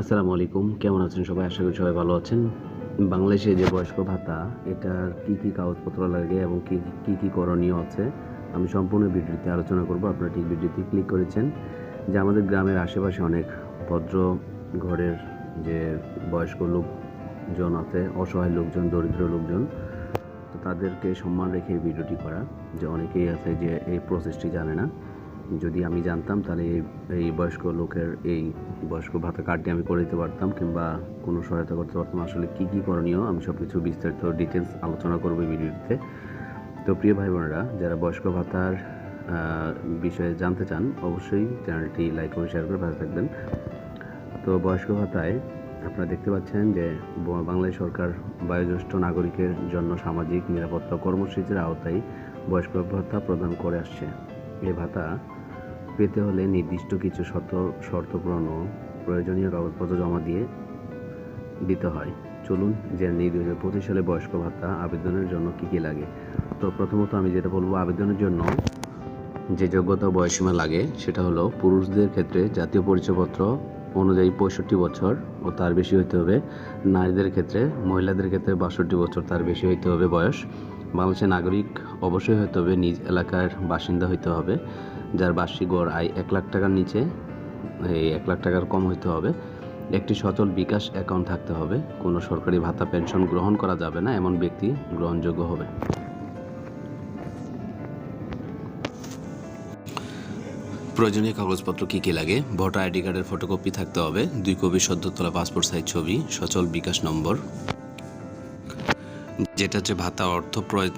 আসসালামু আলাইকুম। কেমন আছেন সবাই? আশা করি সবাই ভালো আছেন। বাংলাদেশে যে বয়স্ক ভাতা, এটার কি কি কাগজপত্র লাগে এবং কি কি কি করণীয় আছে? আমি সম্পূর্ণ ভিডিওতে আলোচনা করব। আপনারা ঠিক ভিডিওতে ক্লিক করেছেন। যে আমাদের গ্রামের আশেপাশে অনেক ভদ্র ঘরের যে বয়স্ক লোকজন আছে, অসহায় লোকজন, দরিদ্র লোকজন, তো তাদেরকে সম্মান রেখে ভিডিওটি করা। যে অনেকেই আছে যে এই প্রসেসটি জানে না। যদি আমি জানতাম, তাহলে এই বয়স্ক লোকের এই বয়স্ক ভাতা কার্ডটি আমি করে দিতে পারতাম কিংবা কোনো সহায়তা করতে পারতাম। আসলে কী কী করণীয়? আমি সব কিছু বিস্তারিত ডিটেলস আলোচনা করব এই ভিডিওটিতে তো প্রিয় ভাই বোনেরা যারা বয়স্ক ভাতার বিষয়ে জানতে চান, অবশ্যই চ্যানেলটি লাইক করে শেয়ার করে ভালো থাকবেন। তো বয়স্ক ভাতায় আপনারা দেখতে পাচ্ছেন যে বাংলাদেশ সরকার বয়োজ্যেষ্ঠ নাগরিকের জন্য সামাজিক নিরাপত্তা কর্মসূচির আওতায় বয়স্ক ভাতা প্রদান করে আসছে। এই ভাতা পেতে হলে নির্দিষ্ট কিছু শর্ত শর্ত পূরণ ও প্রয়োজনীয় কাগজপত্র জমা দিয়ে দিতে হয়। চলুন যে নিয়ে দুই হাজার পঁচিশ সালে বয়স্ক ভাতা আবেদনের জন্য কী কী লাগে। তো প্রথমত আমি যেটা বলব, আবেদনের জন্য যে যোগ্যতা বয়সীমা লাগে, সেটা হলো পুরুষদের ক্ষেত্রে জাতীয় পরিচয়পত্র অনুযায়ী পঁয়ষট্টি বছর ও তার বেশি হইতে হবে নারীদের ক্ষেত্রে, মহিলাদের ক্ষেত্রে বাষট্টি বছর তার বেশি হইতে হবে বয়স। বাংলাদেশের নাগরিক অবশ্যই হইতে হবে, নিজ এলাকার বাসিন্দা হইতে হবে, যার বার্ষিক গড় আয় এক লাখ টাকার নিচে, এই এক লাখ টাকার কম হইতে হবে। একটি সচল বিকাশ অ্যাকাউন্ট থাকতে হবে, কোনো সরকারি ভাতা পেনশন গ্রহণ করা যাবে না, এমন ব্যক্তি গ্রহণযোগ্য হবে। প্রয়োজনীয় কাগজপত্র কী কী লাগে? ভোটার আইডি কার্ডের ফটোকপি থাকতে হবে, দুই কপি সদ্য তোলা পাসপোর্ট সাইজ ছবি, সচল বিকাশ নম্বর। যেটা হচ্ছে ভাতা অর্থ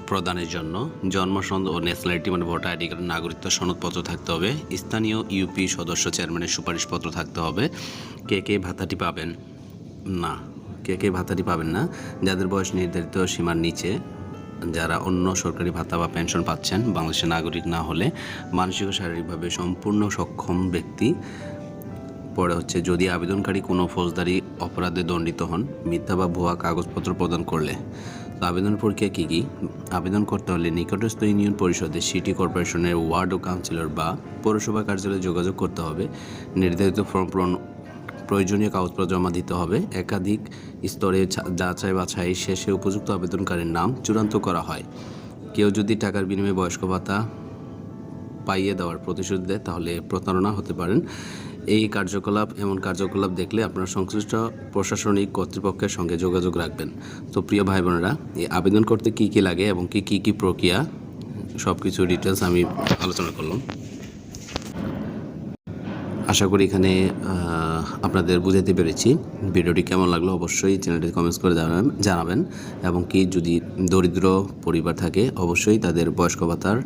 প্রদানের জন্য জন্ম সনদ ও ন্যাশনালিটি মানে ভোটার আইডি কার্ড, নাগরিকত্ব সনদপত্র থাকতে হবে। স্থানীয় ইউপি সদস্য চেয়ারম্যানের সুপারিশপত্র থাকতে হবে। কে কে ভাতাটি পাবেন? না, কে কে ভাতাটি পাবেন না। যাদের বয়স নির্ধারিত সীমার নিচে, যারা অন্য সরকারি ভাতা বা পেনশন পাচ্ছেন, বাংলাদেশের নাগরিক না হলে মানসিক ও শারীরিকভাবে সম্পূর্ণ সক্ষম ব্যক্তি। পরে হচ্ছে, যদি আবেদনকারী কোনো ফৌজদারি অপরাধে দণ্ডিত হন, মিথ্যা বা ভুয়া কাগজপত্র প্রদান করলে। আবেদন প্রক্রিয়া কী কী? আবেদন করতে হলে নিকটস্থ ইউনিয়ন পরিষদে সিটি কর্পোরেশনের ওয়ার্ড ও কাউন্সিলর বা পৌরসভা কার্যালয়ে যোগাযোগ করতে হবে। নির্ধারিত ফর্ম পূরণ প্রয়োজনীয় কাগজপত্র জমা দিতে হবে। একাধিক স্তরে যাচাই বাছাই শেষে উপযুক্ত আবেদনকারীর নাম চূড়ান্ত করা হয়। কেউ যদি টাকার বিনিময়ে বয়স্ক ভাতা পাইয়ে দেওয়ার প্রতিশোধ দেয়, তাহলে প্রতারণা হতে পারেন। এই কার্যকলাপ, এমন কার্যকলাপ দেখলে আপনার সংশ্লিষ্ট প্রশাসনিক কর্তৃপক্ষের সঙ্গে যোগাযোগ রাখবেন। তো প্রিয় ভাই বোনেরা এই আবেদন করতে কি কি লাগে এবং কি কি কি প্রক্রিয়া সব কিছু ডিটেলস আমি আলোচনা করলাম। আশা করি এখানে আপনাদের বুঝাতে পেরেছি। ভিডিওটি কেমন লাগল অবশ্যই চ্যানেলটি কমেন্টস করে জানাবেন জানাবেন এবং কি যদি দরিদ্র পরিবার থাকে, অবশ্যই তাদের বয়স্ক ভাতার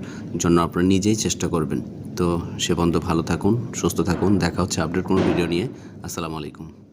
জন্য আপনারা নিজেই চেষ্টা করবেন। তো সে পর্যন্ত ভালো থাকুন, সুস্থ থাকুন। দেখা হচ্ছে আপডেট কোনো ভিডিও নিয়ে। আসসালামু আলাইকুম।